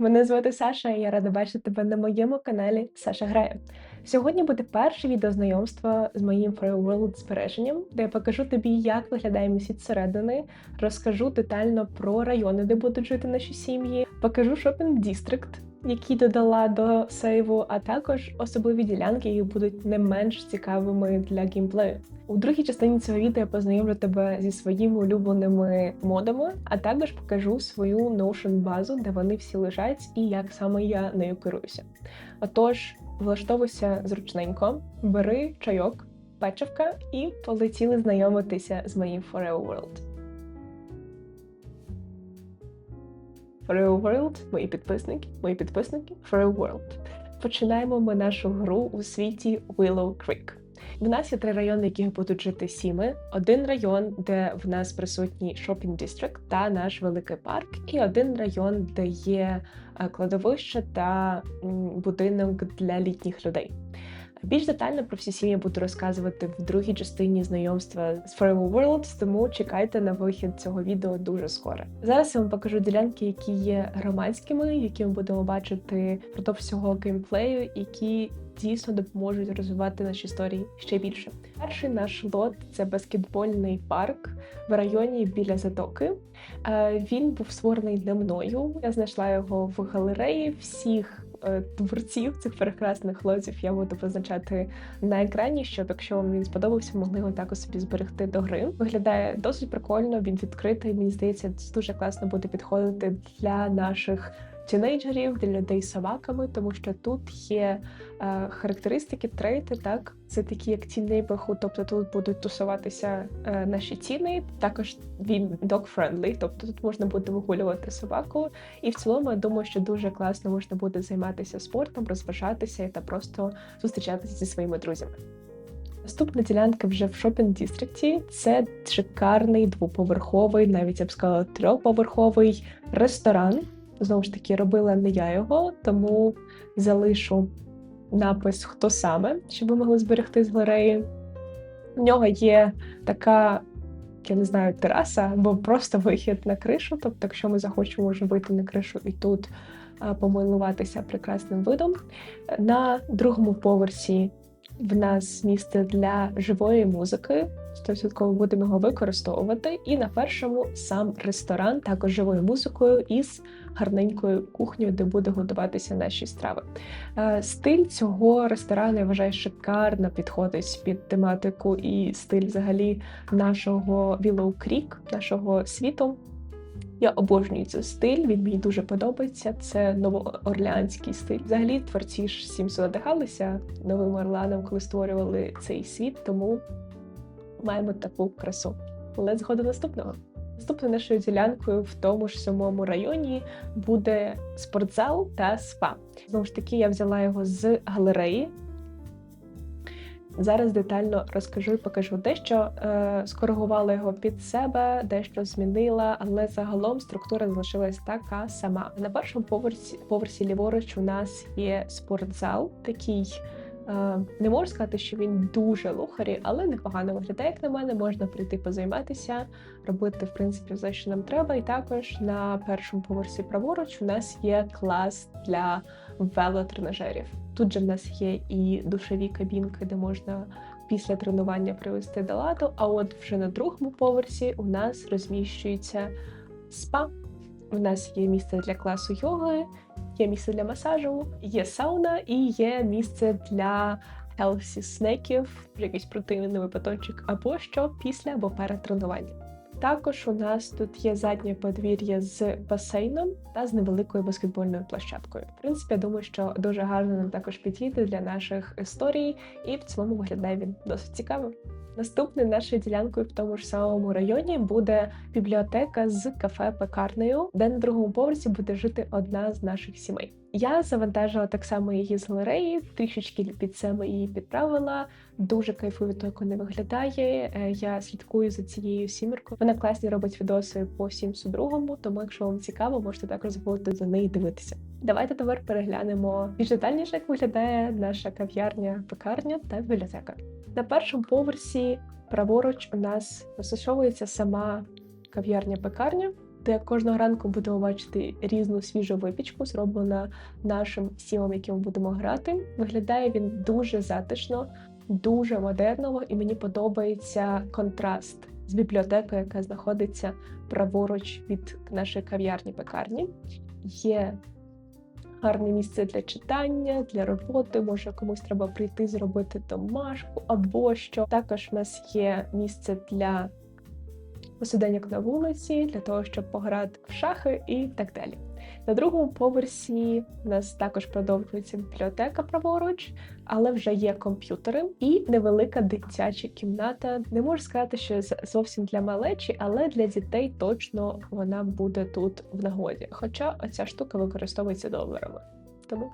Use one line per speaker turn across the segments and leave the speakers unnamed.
Мене звати Саша, і я рада бачити тебе на моєму каналі Саша Грає. Сьогодні буде перше відео знайомства з моїм Free World збереженням, де я покажу тобі, як виглядає місяць зсередини, розкажу детально про райони, де будуть жити наші сім'ї, покажу шопінг дістрикт, який додала до сейву, а також особливі ділянки, які будуть не менш цікавими для геймплею. У другій частині цього відео я познайомлю тебе зі своїми улюбленими модами, а також покажу свою Notion базу, де вони всі лежать, і як саме я нею керуюся. Отож, влаштовуйся зручненько, бери чайок, печивка і полетіли знайомитися з моїм Forever World. Forever World, мої підписники, мої підписники, Forever World. Починаємо ми нашу гру у світі Willow Creek. В нас є три райони, в яких будуть жити сіми. Один район, де в нас присутній шопінг дістрикт та наш великий парк, і один район, де є е, кладовище та будинок для літніх людей. Більш детально про всі сім'ї буду розказувати в другій частині знайомства з Forever World, тому чекайте на вихід цього відео дуже скоро. Зараз я вам покажу ділянки, які є громадськими, які ми будемо бачити впродовж всього геймплею, які дійсно допоможуть розвивати наші історії ще більше. Перший наш лот це баскетбольний парк в районі біля затоки. Е, він був створений не мною. Я знайшла його в галереї всіх. Е, творців цих прекрасних лозів я буду позначати на екрані, щоб якщо вам він сподобався, могли його також собі зберегти до гри. Виглядає досить прикольно. Він відкритий. Мені здається, це дуже класно буде підходити для наших тінейджерів, для людей з собаками, тому що тут є е, характеристики, трейти, так це такі, як ті нейбаху, тобто тут будуть тусуватися е, наші ціни. Також він dog-friendly, тобто тут можна буде вигулювати собаку. І в цілому я думаю, що дуже класно можна буде займатися спортом, розважатися та просто зустрічатися зі своїми друзями. Наступна ділянка вже в шопінг дістрикті. Це шикарний двоповерховий, навіть я б сказала, трьохповерховий ресторан. Знову ж таки, робила не я його, тому залишу напис хто саме, щоб ви могли зберегти з галереї. В нього є така, я не знаю, тераса або просто вихід на кришу. Тобто, якщо ми захочемо, можемо вийти на кришу і тут помилуватися прекрасним видом. На другому поверсі в нас місце для живої музики. 100% будемо його використовувати. І на першому сам ресторан, також живою музикою із гарненькою кухнею, де буде готуватися наші страви. Е, стиль цього ресторану я вважаю шикарно підходить під тематику і стиль взагалі нашого Willow Creek, нашого світу. Я обожнюю цей стиль, він мені дуже подобається. Це новоорлеанський стиль. Взагалі творці ж всім надихалися новим Орланом, коли створювали цей світ, тому маємо таку красу. Але згодом наступного. Наступною нашою ділянкою в тому ж самому районі буде спортзал та спа. Знову ж таки, я взяла його з галереї. Зараз детально розкажу і покажу дещо е, скоригувала його під себе, дещо змінила, але загалом структура залишилась така сама. На першому поверсі поверсі ліворуч у нас є спортзал, такий не можу сказати, що він дуже лухарі, але непогано виглядає, як на мене, можна прийти позайматися, робити в принципі все, що нам треба. І також на першому поверсі праворуч у нас є клас для велотренажерів. Тут же в нас є і душові кабінки, де можна після тренування привести до ладу. А от вже на другому поверсі у нас розміщується спа. У нас є місце для класу йоги, є місце для масажу, є сауна і є місце для healthy снеків, якийсь протеїновий батончик або що після або перед тренуванням. Також у нас тут є заднє подвір'я з басейном та з невеликою баскетбольною площадкою. В принципі, я думаю, що дуже гарно нам також підійде для наших історій, і в цілому виглядає він досить цікаво. Наступною нашою ділянкою в тому ж самому районі буде бібліотека з кафе-пекарнею, де на другому поверсі буде жити одна з наших сімей. Я завантажила так само її з галереї, трішечки під себе її підправила. Дуже кайфую того, як вона виглядає. Е, я слідкую за цією сімеркою. Вона класні робить відоси по Сімсу другому, тому якщо вам цікаво, можете також заходити за неї дивитися. Давайте тепер переглянемо більш детальніше, як виглядає наша кав'ярня, пекарня та бібліотека. На першому поверсі праворуч у нас розташовується сама кав'ярня-пекарня. Де кожного ранку будемо бачити різну свіжу випічку, зроблена нашим сімом, яким будемо грати. Виглядає він дуже затишно, дуже модерново, і мені подобається контраст з бібліотекою, яка знаходиться праворуч від нашої кав'ярні пекарні. Є гарне місце для читання, для роботи. Може комусь треба прийти зробити домашку або що. Також в нас є місце для посиденьок на вулиці, для того, щоб пограти в шахи і так далі. На другому поверсі у нас також продовжується бібліотека праворуч, але вже є комп'ютери і невелика дитяча кімната. Не можу сказати, що зовсім для малечі, але для дітей точно вона буде тут в нагоді. Хоча оця штука використовується доларами. Тому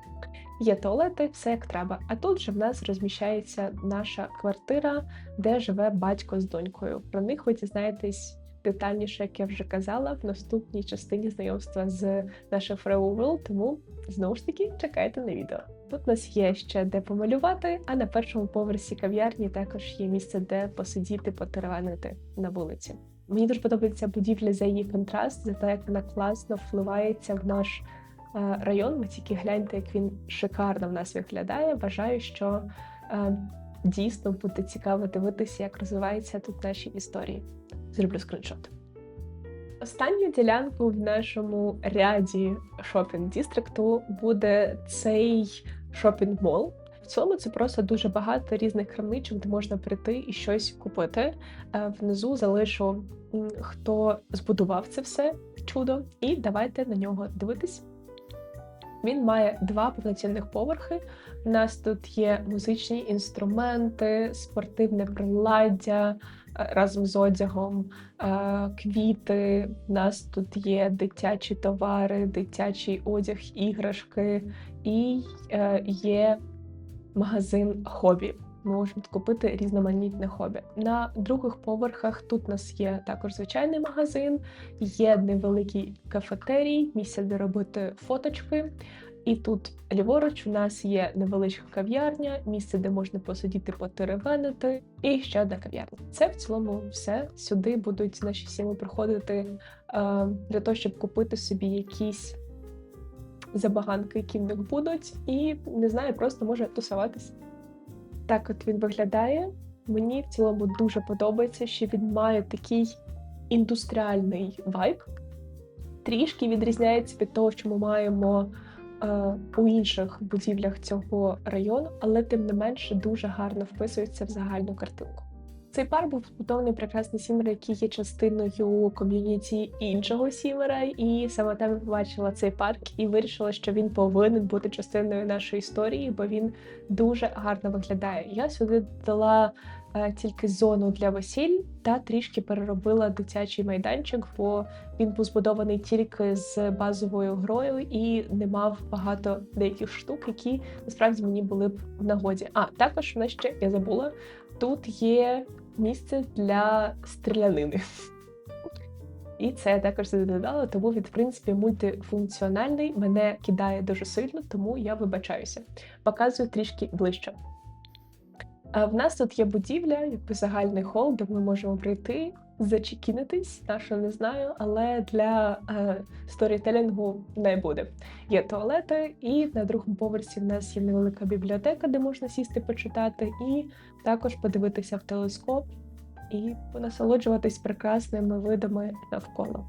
є туалети, все як треба. А тут же в нас розміщається наша квартира, де живе батько з донькою. Про них ви дізнаєтесь детальніше, як я вже казала, в наступній частині знайомства з нашим World, тому знову ж таки чекайте на відео. Тут у нас є ще де помалювати, а на першому поверсі кав'ярні також є місце, де посидіти, потеревенити на вулиці. Мені дуже подобається будівля за її контраст, за те, як вона класно впливається в наш район. Ви тільки гляньте, як він шикарно в нас виглядає. Бажаю, що е, дійсно буде цікаво дивитися, як розвиваються тут наші історії зроблю скріншот. Останню ділянку в нашому ряді шопінг дістрікту буде цей шопінг мол. В цілому це просто дуже багато різних крамничок, де можна прийти і щось купити. Е, внизу залишу хто збудував це все чудо, і давайте на нього дивитись. Він має два повноцінних поверхи. У нас тут є музичні інструменти, спортивне приладдя, разом з одягом, квіти. У нас тут є дитячі товари, дитячий одяг, іграшки і е, є магазин хобі. Можемо купити різноманітне хобі. На других поверхах тут у нас є також звичайний магазин, є невеликий кафетерій, місце, де робити фоточки. І тут ліворуч у нас є невеличка кав'ярня, місце, де можна посидіти, потеревенити, і ще одна кав'ярня. Це в цілому все. Сюди будуть наші сім'ї приходити е, для того, щоб купити собі якісь забаганки, які в них будуть, і не знаю, просто може тусуватися. Так, от він виглядає. Мені в цілому дуже подобається, що він має такий індустріальний вайб. Трішки відрізняється від того, що ми маємо Е, у інших будівлях цього району, але тим не менше дуже гарно вписується в загальну картинку. Цей парк був збудований прекрасний сімер, який є частиною ком'юніті іншого сімера, і саме там побачила цей парк і вирішила, що він повинен бути частиною нашої історії, бо він дуже гарно виглядає. Я сюди дала Е, тільки зону для весіль та трішки переробила дитячий майданчик, бо він був збудований тільки з базовою грою і не мав багато деяких штук, які насправді мені були б в нагоді. А також в нас ще я забула: тут є місце для стрілянини. І це я також додала, тому він, в принципі, мультифункціональний, мене кидає дуже сильно, тому я вибачаюся. Показую трішки ближче. А В нас тут є будівля, якби загальний хол, де ми можемо прийти, зачекінитись, на що не знаю, але для е, сторітелінгу не буде. Є туалети, і на другому поверсі в нас є невелика бібліотека, де можна сісти почитати, і також подивитися в телескоп і понасолоджуватись прекрасними видами навколо.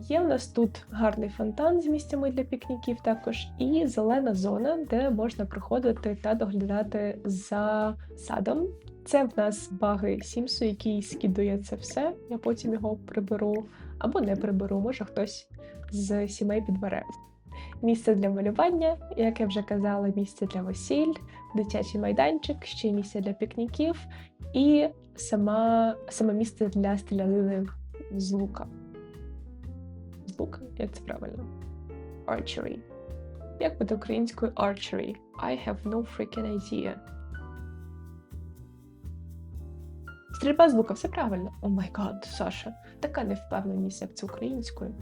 Є в нас тут гарний фонтан з місцями для пікніків, також і зелена зона, де можна приходити та доглядати за садом. Це в нас баги Сімсу, який скидує це все. Я потім його приберу або не приберу, може хтось з сімей підбере. Місце для малювання, як я вже казала, місце для весіль, дитячий майданчик, ще місце для пікніків і сама, саме місце для стрілянини з лука лук, як це правильно? Archery. Як буде українською archery? I have no freaking idea. Стрільба з лука, все правильно. О май гад, Саша. Така невпевненість, як це українською.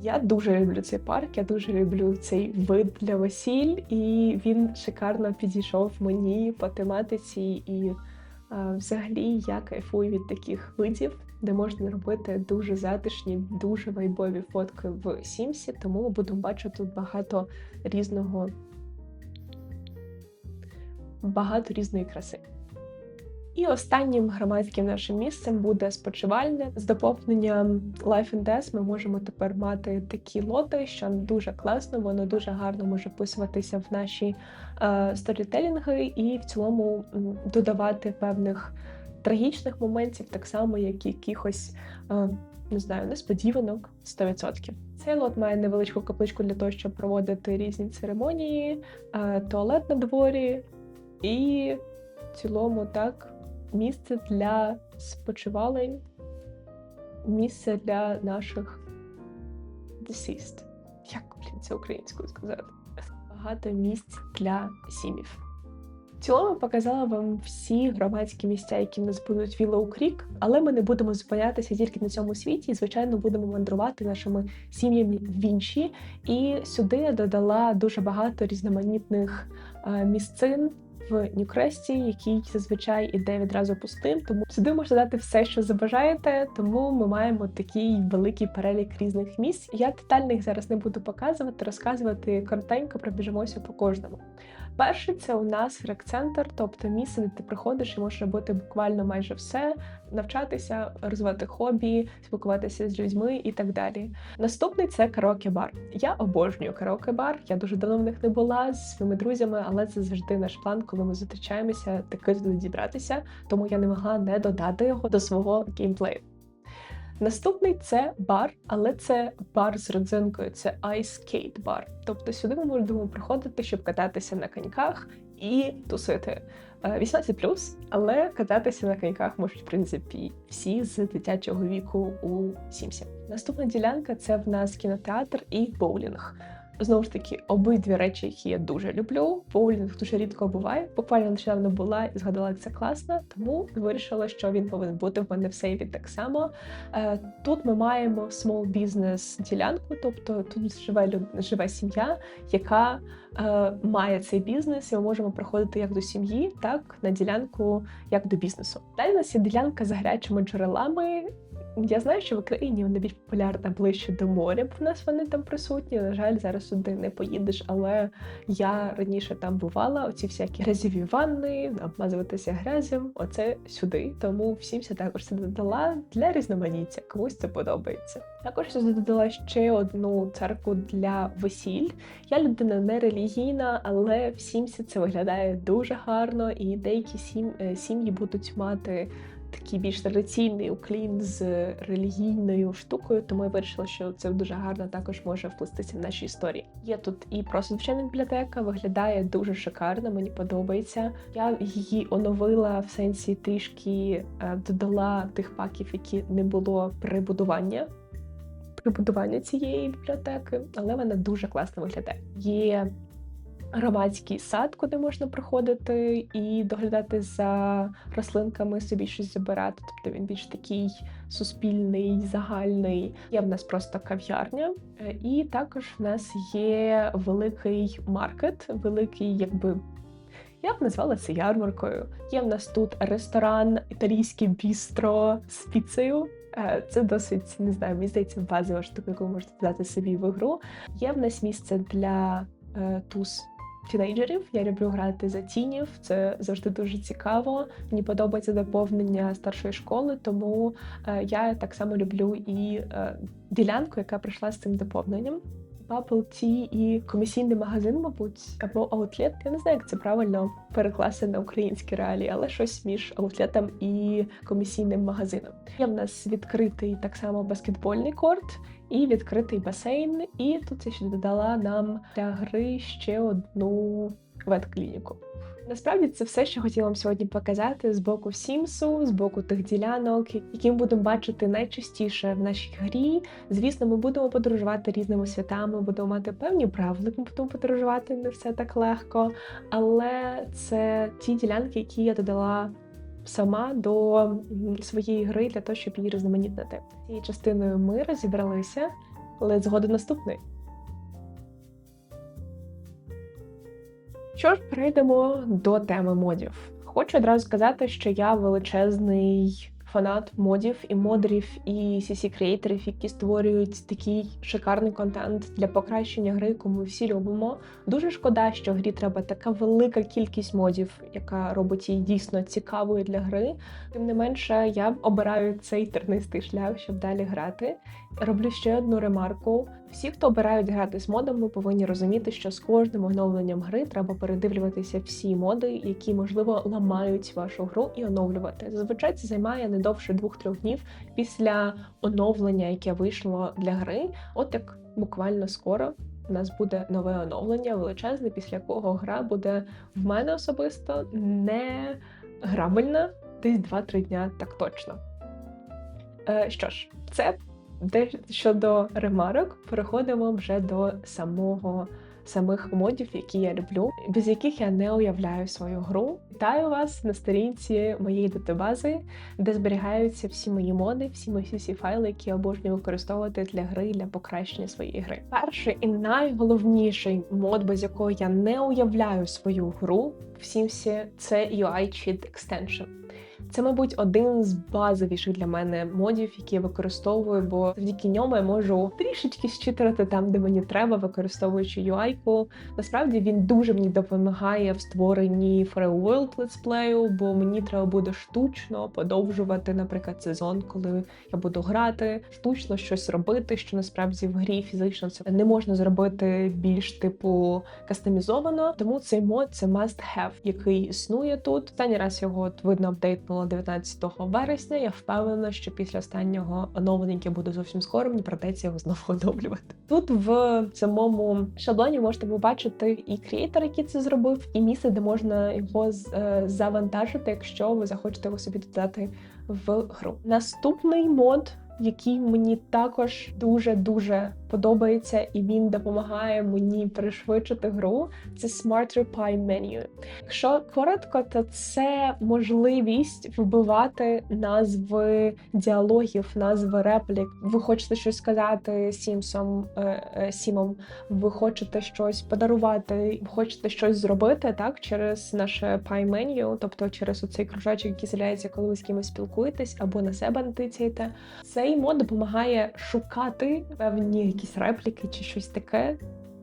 Я дуже люблю цей парк, я дуже люблю цей вид для весіль, і він шикарно підійшов мені по тематиці. І а, взагалі я кайфую від таких видів. де можна робити дуже затишні, дуже вайбові фотки в Сімсі, тому ми будемо бачити тут багато різного, багато різної краси. І останнім громадським нашим місцем буде спочивальне. З доповненням Life and Death ми можемо тепер мати такі лоти, що дуже класно, воно дуже гарно може вписуватися в наші е, сторітелінги і в цілому додавати певних трагічних моментів, так само, як якихось, е, не знаю, несподіванок 100%. Цей лот має невеличку капличку для того, щоб проводити різні церемонії, е, туалет на дворі і в цілому так місце для спочивалень, місце для наших deceased. Як блін, це українською сказати? Багато місць для сім'їв. В цілому показала вам всі громадські місця, які в нас будуть Willow Creek, але ми не будемо зупинятися тільки на цьому світі. І, звичайно, будемо мандрувати нашими сім'ями в інші. І сюди я додала дуже багато різноманітних е, місцин в Нюкресті, який зазвичай іде відразу пустим. Тому сюди можна дати все, що забажаєте. Тому ми маємо такий великий перелік різних місць. Я детальних зараз не буду показувати, розказувати коротенько, пробіжимося по кожному. Перший це у нас рек-центр, тобто місце, де ти приходиш і можеш робити буквально майже все, навчатися, розвивати хобі, спілкуватися з людьми і так далі. Наступний це караоке-бар. Я обожнюю караоке-бар. Я дуже давно в них не була зі своїми друзями, але це завжди наш план, коли ми зустрічаємося, таки туди дібратися. Тому я не могла не додати його до свого геймплею. Наступний це бар, але це бар з родзинкою, це ice бар. Тобто сюди ми можемо приходити, щоб кататися на коньках і тусити. 18 е, але кататися на коньках можуть в принципі всі з дитячого віку у Сімсі. Наступна ділянка це в нас кінотеатр і боулінг. Знову ж таки, обидві речі, які я дуже люблю. Боулінг дуже рідко буває. Буквально нещодавно була і згадала, це класно, тому вирішила, що він повинен бути в мене в сейві так само. Е, тут ми маємо small business ділянку, тобто тут живе живе сім'я, яка е, має цей бізнес, і ми можемо приходити як до сім'ї, так на ділянку, як до бізнесу. Далі у нас є ділянка з гарячими джерелами. Я знаю, що в Україні вона більш популярна ближче до моря, бо в нас вони там присутні. На жаль, зараз сюди не поїдеш, але я раніше там бувала. Оці всякі грязіві ванни, обмазуватися грязем. Оце сюди. Тому всім все також це додала для різноманіття. Комусь це подобається. Також я додала ще одну церкву для весіль. Я людина не релігійна, але всім це виглядає дуже гарно, і деякі е, сім'ї будуть мати такий більш традиційний уклін з релігійною штукою, тому я вирішила, що це дуже гарно також може вплестися в наші історії. Є тут і просто звичайна бібліотека, виглядає дуже шикарно, мені подобається. Я її оновила в сенсі трішки е, додала тих паків, які не було прибудування. Прибудування цієї бібліотеки, але вона дуже класно виглядає. Є громадський сад, куди можна приходити і доглядати за рослинками, собі щось забирати. Тобто він більш такий суспільний, загальний. Є в нас просто кав'ярня, е, і також в нас є великий маркет, великий, якби. Я б назвала це ярмаркою. Є в нас тут ресторан, італійське бістро з піцею. Е, це досить не знаю, мені здається, базова штука, яку можете дати собі в ігру. Є в нас місце для е, туз тінейджерів. Я люблю грати за тінів. Це завжди дуже цікаво. Мені подобається доповнення старшої школи, тому е, я так само люблю і е, ділянку, яка прийшла з цим доповненням. Bubble Tea і комісійний магазин, мабуть, або аутлет. Я не знаю, як це правильно перекласти на українські реалії, але щось між аутлетом і комісійним магазином. Є в нас відкритий так само баскетбольний корт і відкритий басейн. І тут я ще додала нам для гри ще одну ветклініку. Насправді це все, що хотіла вам сьогодні показати з боку Сімсу, з боку тих ділянок, які ми будемо бачити найчастіше в нашій грі. Звісно, ми будемо подорожувати різними святами, будемо мати певні правила, ми будемо подорожувати не все так легко. Але це ті ділянки, які я додала сама до своєї гри для того, щоб її різноманітнити. Цією частиною ми розібралися, але згоди наступної. Що ж, перейдемо до теми модів. Хочу одразу сказати, що я величезний фанат модів і модерів, і cc креаторів які створюють такий шикарний контент для покращення гри, яку ми всі любимо. Дуже шкода, що грі треба така велика кількість модів, яка робить її дійсно цікавою для гри. Тим не менше, я обираю цей тернистий шлях, щоб далі грати. Роблю ще одну ремарку: всі, хто обирають грати з модами, повинні розуміти, що з кожним оновленням гри треба передивлюватися всі моди, які можливо ламають вашу гру і оновлювати. Зазвичай це займає не довше двох-трьох днів після оновлення, яке вийшло для гри. От як буквально скоро. У нас буде нове оновлення величезне, після якого гра буде в мене особисто не грабельна десь 2-3 дня, так точно. Е, Що ж, це де щодо ремарок, переходимо вже до самого самих модів, які я люблю, без яких я не уявляю свою гру. Вітаю вас на сторінці моєї датабази, де зберігаються всі мої моди, всі мої всі файли, які я обожнюю використовувати для гри для покращення своєї гри. Перший і найголовніший мод, без якого я не уявляю свою гру в Sims, це UI Cheat Extension. Це, мабуть, один з базовіших для мене модів, які я використовую, бо завдяки ньому я можу трішечки щитрити там, де мені треба, використовуючи UI-ку. Насправді він дуже мені допомагає в створенні Forever World летсплею, бо мені треба буде штучно подовжувати, наприклад, сезон, коли я буду грати, штучно щось робити, що насправді в грі фізично це не можна зробити більш типу кастомізовано. Тому цей мод це must have, який існує тут. Останній раз його видно апдейтнуло 19 вересня. Я впевнена, що після останнього оновлення, яке буде зовсім скоро, мені придеться його знову оновлювати. Тут в самому шаблоні можете побачити і креатор, який це зробив, і місце, де можна його е, завантажити, якщо ви захочете його собі додати в гру. Наступний мод. Який мені також дуже дуже подобається, і він допомагає мені пришвидшити гру. Це Smart Reply Menu. Якщо коротко, то це можливість вбивати назви діалогів, назви реплік. Ви хочете щось сказати Сімсом Сімом, ви хочете щось подарувати, ви хочете щось зробити так через наше Pie Menu, тобто через оцей кружочок, який з'являється, коли ви з кимось спілкуєтесь, або на себе натицяєте. Цей мод допомагає шукати певні якісь репліки чи щось таке.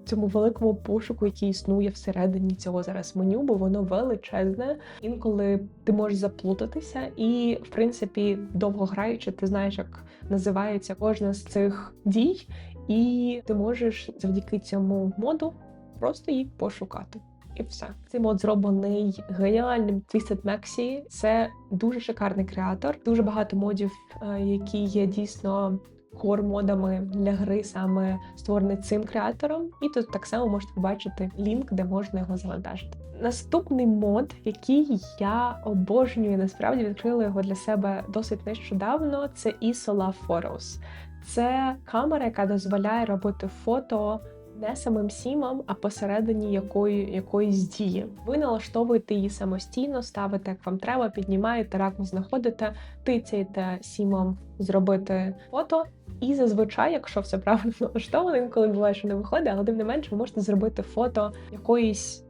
Цьому великому пошуку, який існує всередині цього зараз меню, бо воно величезне. Інколи ти можеш заплутатися, і в принципі, довго граючи, ти знаєш, як називається кожна з цих дій, і ти можеш завдяки цьому моду просто їх пошукати. І все. Цей мод зроблений геніальним Twisted Maxi. Це дуже шикарний креатор. Дуже багато модів, е, які є дійсно кор-модами для гри, саме створений цим креатором. І тут так само можете побачити лінк, де можна його завантажити. Наступний мод, який я обожнюю, насправді відкрила його для себе досить нещодавно. Це Isola Photos. Це камера, яка дозволяє робити фото не самим сімом, а посередині якої, якоїсь дії. Ви налаштовуєте її самостійно, ставите, як вам треба, піднімаєте, раку знаходите, тицяєте сімом зробити фото. І зазвичай, якщо все правильно налаштовано, інколи буває, що не виходить, але тим не менше, ви можете зробити фото якоїсь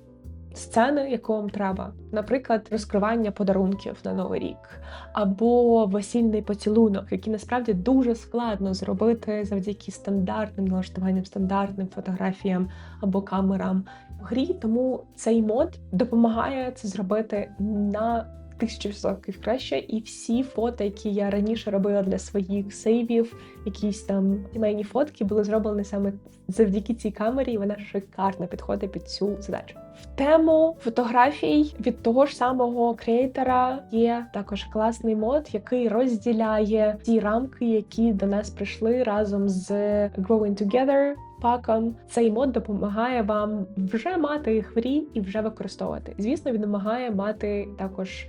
сцени, яку вам треба, наприклад, розкривання подарунків на новий рік, або весільний поцілунок, який насправді дуже складно зробити завдяки стандартним налаштуванням, стандартним фотографіям або камерам в грі. Тому цей мод допомагає це зробити на тисячу відсотків краще, і всі фото, які я раніше робила для своїх сейвів, якісь там сімейні фотки, були зроблені саме завдяки цій камері, і вона шикарно підходить під цю задачу. В тему фотографій від того ж самого креатора є також класний мод, який розділяє ті рамки, які до нас прийшли разом з Growing Together паком. Цей мод допомагає вам вже мати їх і вже використовувати. Звісно, він допомагає мати також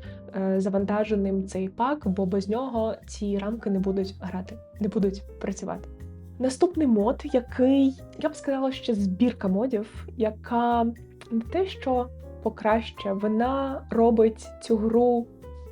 завантаженим цей пак, бо без нього ці рамки не будуть грати, не будуть працювати. Наступний мод, який я б сказала, що збірка модів, яка не те, що покращує, вона робить цю гру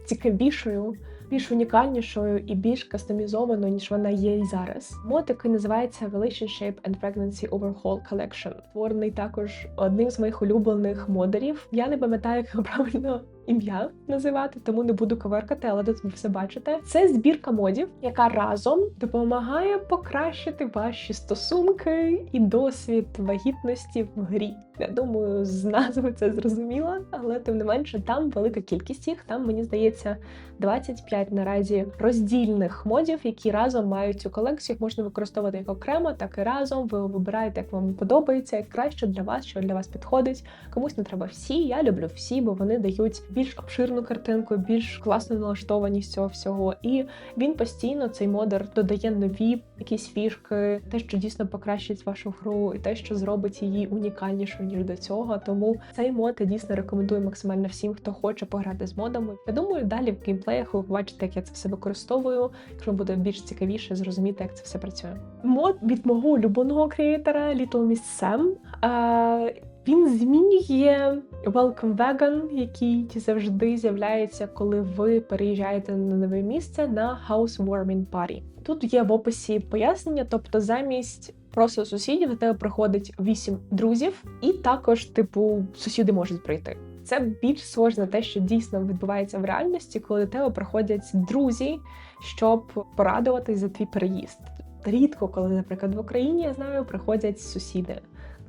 цікавішою більш унікальнішою і більш кастомізованою, ніж вона є і зараз. Мод, який називається Relationship and Pregnancy Overhaul Collection, створений також одним з моїх улюблених модерів. Я не пам'ятаю, як його правильно ім'я називати, тому не буду коверкати, але тут ви все бачите. Це збірка модів, яка разом допомагає покращити ваші стосунки і досвід вагітності в грі. Я думаю, з назви це зрозуміло, але тим не менше там велика кількість їх. Там мені здається 25 наразі роздільних модів, які разом мають цю колекцію. Їх можна використовувати як окремо, так і разом. Ви вибираєте, як вам подобається, як краще для вас, що для вас підходить. Комусь не треба всі. Я люблю всі, бо вони дають більш обширну картинку, більш класну налаштованість цього всього. І він постійно цей модер додає нові якісь фішки, те, що дійсно покращить вашу гру, і те, що зробить її унікальнішою ніж до цього. Тому цей мод я дійсно рекомендую максимально всім, хто хоче пограти з модами. Я думаю, далі в геймплеях ви побачите, як я це все використовую. Якщо буде більш цікавіше зрозуміти, як це все працює. Мод від мого улюбленого креатора Little Miss Sam. Він змінює Welcome Wagon, який завжди з'являється, коли ви переїжджаєте на нове місце на Housewarming Party. Тут є в описі пояснення, тобто замість просто сусідів до тебе приходить вісім друзів, і також, типу, сусіди можуть прийти. Це більш схоже на те, що дійсно відбувається в реальності, коли до тебе приходять друзі, щоб порадуватись за твій переїзд. Рідко, коли, наприклад, в Україні я знаю, приходять сусіди.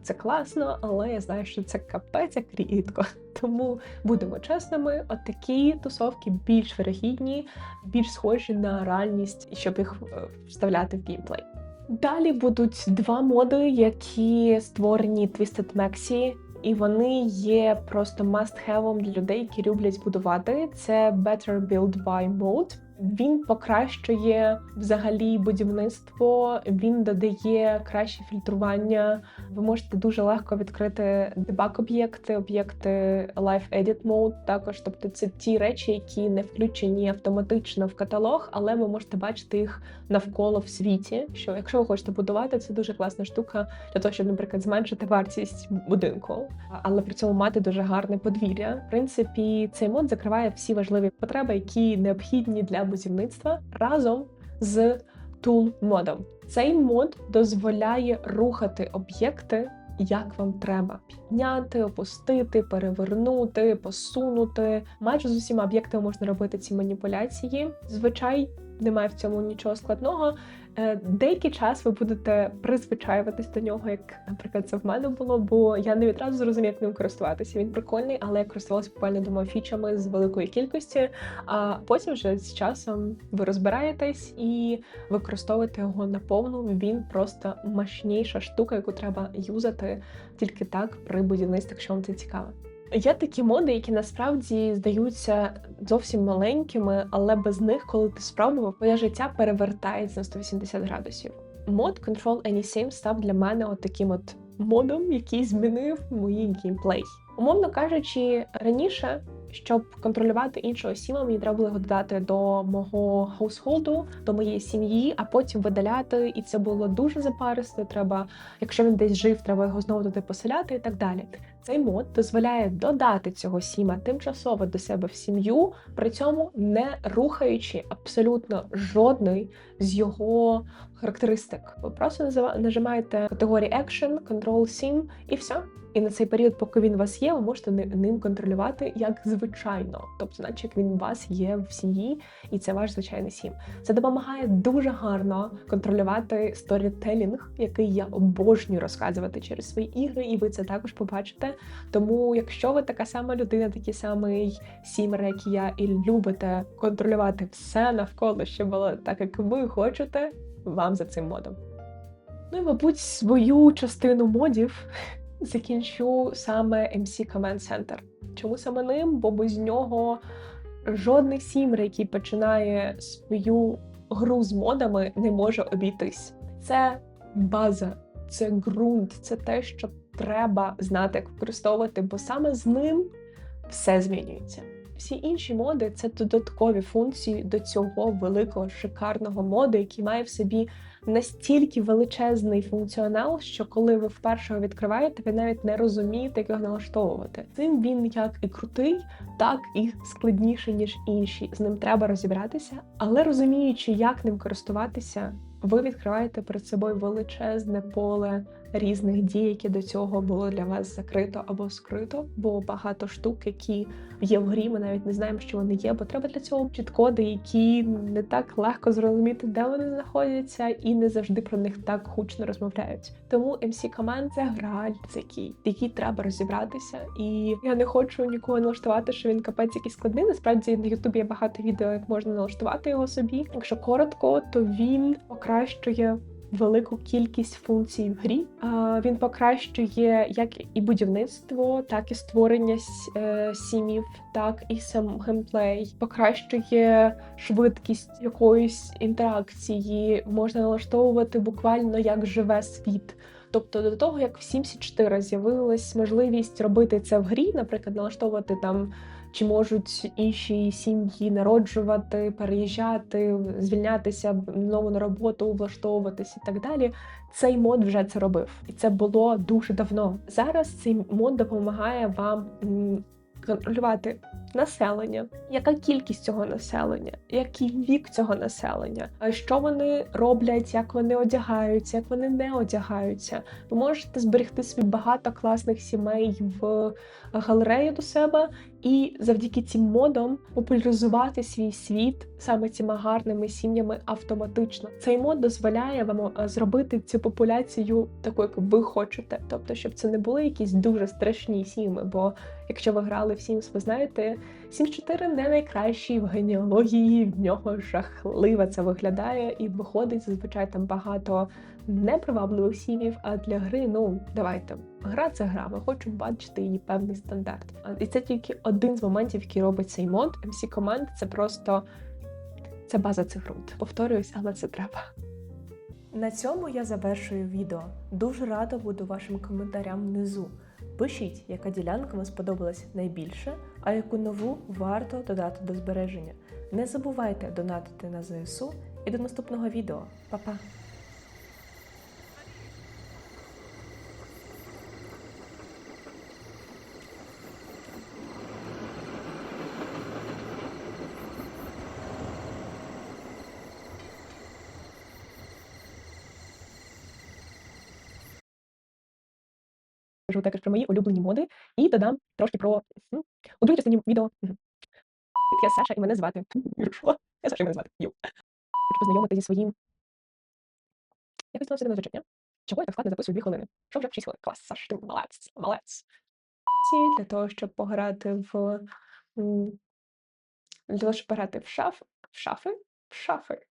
Це класно, але я знаю, що це капець як рідко. Тому будемо чесними, от такі тусовки більш вирогідні, більш схожі на реальність, щоб їх е, вставляти в геймплей. Далі будуть два моди, які створені Twisted Maxi, і вони є просто must-have для людей, які люблять будувати. Це Better Build By Mode. Він покращує взагалі будівництво, він додає краще фільтрування. Ви можете дуже легко відкрити дебаг об'єкти, об'єкти Live Edit Mode також. Тобто це ті речі, які не включені автоматично в каталог, але ви можете бачити їх навколо в світі. Що якщо ви хочете будувати, це дуже класна штука для того, щоб, наприклад, зменшити вартість будинку, але при цьому мати дуже гарне подвір'я. В принципі, цей мод закриває всі важливі потреби, які необхідні для будівництва разом з tool модом. Цей мод дозволяє рухати об'єкти. Як вам треба підняти, опустити, перевернути, посунути. Майже з усіма об'єктами можна робити ці маніпуляції. Звичай немає в цьому нічого складного. Е, деякий час ви будете призвичаюватись до нього, як, наприклад, це в мене було, бо я не відразу зрозумів, як ним користуватися. Він прикольний, але я користувалася буквально двома фічами з великої кількості. А потім вже з часом ви розбираєтесь і використовуєте його наповну. Він просто мощніша штука, яку треба юзати тільки так при будівництві, якщо вам це цікаво. Є такі моди, які насправді здаються зовсім маленькими, але без них, коли ти спробував, твоє життя перевертається на 180 градусів. Мод Control Any Sim став для мене от таким от модом, який змінив мої геймплей. Умовно кажучи, раніше. Щоб контролювати іншого сіма, мені треба було додати до мого хаусхолду, до моєї сім'ї, а потім видаляти. І це було дуже запаристо. Треба, якщо він десь жив, треба його знову туди поселяти і так далі. Цей мод дозволяє додати цього сіма тимчасово до себе в сім'ю, при цьому не рухаючи абсолютно жодний з його характеристик. Ви просто нажимаєте категорії Action, Control Sim і все. І на цей період, поки він у вас є, ви можете ним контролювати як звичайно, тобто, наче як він у вас є в сім'ї, і це ваш звичайний сім. Це допомагає дуже гарно контролювати сторітелінг, який я обожнюю розказувати через свої ігри, і ви це також побачите. Тому, якщо ви така сама людина, такий самий сімер, як я, і любите контролювати все навколо, щоб було так, як ви хочете, вам за цим модом. Ну і, мабуть, свою частину модів закінчу саме MC Command Center. Чому саме ним? Бо без нього жодний сімер, який починає свою гру з модами, не може обійтись. Це база, це ґрунт, це те, що треба знати, як використовувати, бо саме з ним все змінюється. Всі інші моди це додаткові функції до цього великого шикарного моду, який має в собі настільки величезний функціонал, що коли ви вперше його відкриваєте, ви навіть не розумієте, як його налаштовувати. Цим він як і крутий, так і складніший ніж інші. З ним треба розібратися, але розуміючи, як ним користуватися, ви відкриваєте перед собою величезне поле різних дій, які до цього було для вас закрито або скрито. Бо багато штук, які є в грі, ми навіть не знаємо, що вони є, бо треба для цього чіткоди, які не так легко зрозуміти, де вони знаходяться, і не завжди про них так гучно розмовляють. Тому MC Command – це граль, такий, який треба розібратися. І я не хочу нікого налаштувати, що він капець якийсь складний. Насправді на Ютубі є багато відео, як можна налаштувати його собі. Якщо коротко, то він покращує. Велику кількість функцій в грі. Він покращує як і будівництво, так і створення е, сімів, так і сам геймплей, покращує швидкість якоїсь інтеракції, можна налаштовувати буквально як живе світ. Тобто до того, як в Sims 4 з'явилась можливість робити це в грі, наприклад, налаштовувати там, чи можуть інші сім'ї народжувати, переїжджати, звільнятися знову на роботу, влаштовуватись і так далі. Цей мод вже це робив, і це було дуже давно. Зараз цей мод допомагає вам контролювати населення, яка кількість цього населення, який вік цього населення, що вони роблять, як вони одягаються, як вони не одягаються. Ви можете зберегти собі багато класних сімей в галерею до себе, і завдяки цим модам популяризувати свій світ саме цими гарними сім'ями автоматично. Цей мод дозволяє вам е, зробити цю популяцію такою, як ви хочете. Тобто, щоб це не були якісь дуже страшні сім'ї. Бо якщо ви грали в Sims, ви знаєте, Sims 4 не найкращий в генеалогії, в нього жахливо це виглядає, і виходить зазвичай там багато непривабливих сім'їв. А для гри, ну давайте, гра це гра. Ми хочемо бачити її певний стандарт. І це тільки один з моментів, який робить цей мод. MC Command – це просто це база цих рунд. Повторююсь, але це треба. На цьому я завершую відео. Дуже рада буду вашим коментарям внизу. Пишіть, яка ділянка вам сподобалась найбільше, а яку нову варто додати до збереження. Не забувайте донатити на ЗСУ і до наступного відео. Па-па! Скажу також про мої улюблені моди і додам трошки про у другій частині відео. Я Саша, і мене звати. Я Саша, і мене звати. Йоу. Хочу познайомити зі своїм. Якось воно все не звучить. Чого я так складно записую дві хвилини? Що вже 6 хвилин? Клас, Саш, ти молодець, молодець. Для того, щоб пограти в для того, щоб пограти в шаф, в шафи, в шафи.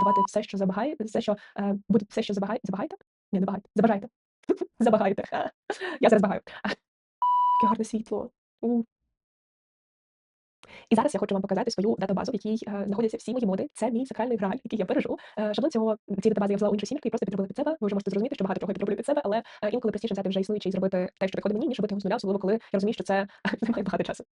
Давати все, що забагає, все, що е, буде все, що забагає, забагайте? Ні, не багайте, забажайте. Забагайте. Я зараз багаю. Яке гарне світло. І зараз я хочу вам показати свою датабазу, в якій е, знаходяться всі мої моди. Це мій сакральний граль, який я бережу. Е, шаблон цього цієї датабази я взяла у іншу сім'ю і просто підробила під себе. Ви вже можете зрозуміти, що багато чого я підроблю під себе, але е, інколи простіше взяти вже існуючий і зробити те, що підходить мені, ніж робити його з нуля, особливо коли я розумію, що це немає багато часу.